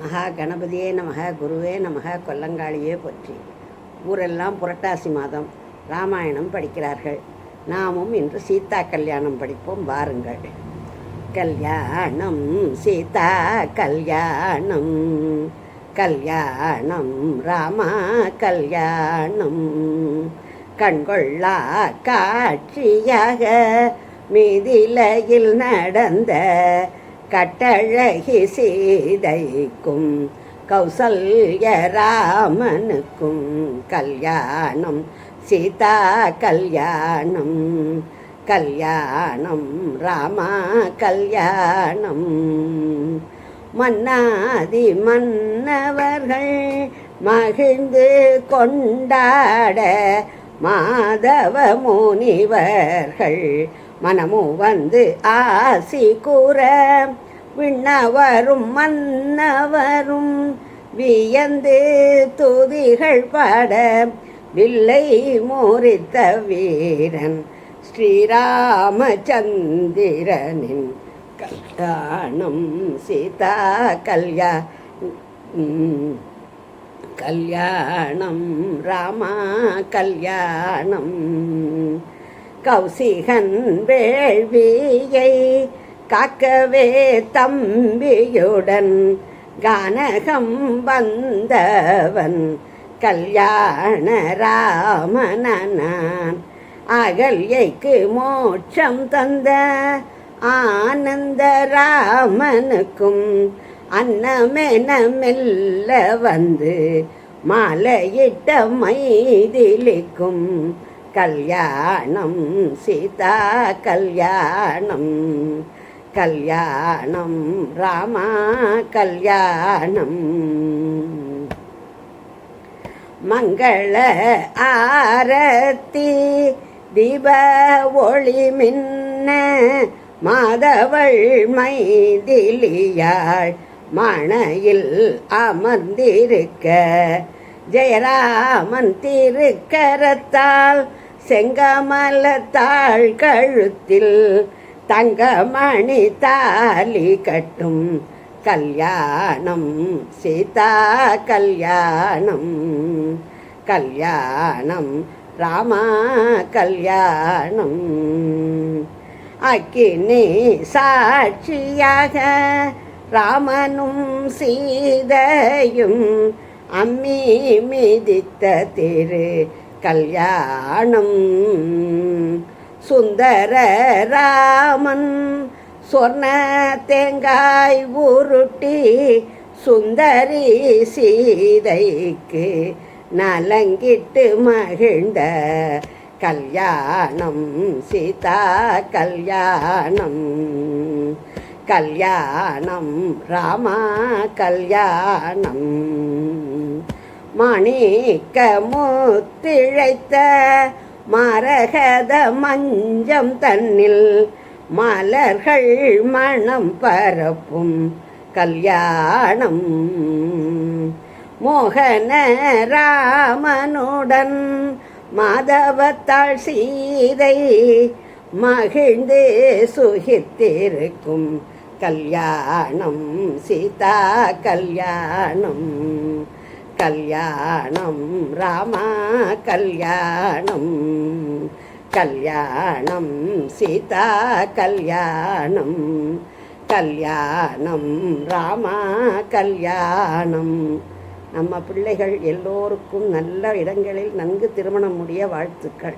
மகா கணபதியே நமக குருவே நமக கொல்லங்காளியே போற்றி. ஊரெல்லாம் புரட்டாசி மாதம். ராமாயணம் படிக்கிறார்கள். நாமும் இன்று சீதா கல்யாணம் படிப்போம் வாருங்கள். கல்யாணம் சீதா கல்யாணம். கல்யாணம் ராமா கல்யாணம். கண்கொள்ளா காட்சியாக மீதிலையில் நடந்த கட்டழகி சீதைக்கும் கௌசல்ய ராமனுக்கும் கல்யாணம் சீதா கல்யாணம் கல்யாணம் ராமா கல்யாணம். மன்னாதி மன்னவர்கள் மகிழ்ந்து கொண்டாட மாதவ முனிவர்கள் மனமு வந்து ஆசி கூற விண்ணவரும் மன்னவரும் வியந்து துதிகள் பாட வில்லை மோரித்த வீரன் ஸ்ரீராமச்சந்திரனின் கல்யாணம் சீதா கல்யா கல்யாணம் ராமா கல்யாணம் கௌசிகன் வேள்வியை காக்கவே தம்பியுடன் கானகம் வந்தவன் கல்யாண ராமனான் அகல்யைக்கு மோட்சம் தந்த ஆனந்த ராமனுக்கும் அன்னமெனமெல்ல வந்து மாலையிட்ட மைதிலிக்கும் கல்யாணம் சீதா கல்யாணம். கல்யாணம் ராமா கல்யாணம். மங்கள ஆரத்தி தீப ஒளி மின்ன மாதவள் மைதிலியாள் மணையில் அமர்ந்திருக்க ஜெயராமன் திருக்கரத்தால் செங்கமலத்தாள் கழுத்தில் தங்கமணி தாலி கட்டும் கல்யாணம் சீதா கல்யாணம் கல்யாணம் ராமா கல்யாணம். அக்கினி சாட்சியாக ராமனும் சீதையும் அம்மி மிதித்த திரு கல்யாணம். சுந்தர ராமன் சொன்ன தேங்காய் உருட்டி சுந்தரி சீதைக்கு நலங்கிட்டு மகிழ்ந்த கல்யாணம். சீதா கல்யாணம். கல்யாணம். ராமா கல்யாணம். மணிக்க முத்திழைத்த மரகத மஞ்சம் தன்னில் மலர்கள் மணம் பரப்பும் கல்யாணம். மோகன ராமனுடன் மாதவத்தாள் சீதை மகிழ்ந்து சுகித்திருக்கும் கல்யாணம். சீதா கல்யாணம். கல்யாணம் ராமா கல்யாணம். கல்யாணம் சீதா கல்யாணம். கல்யாணம் ராமா கல்யாணம். நம்ம பிள்ளைகள் எல்லோருக்கும் நல்ல இடங்களில் நன்கு திருமணம் முடிய வாழ்த்துக்கள்.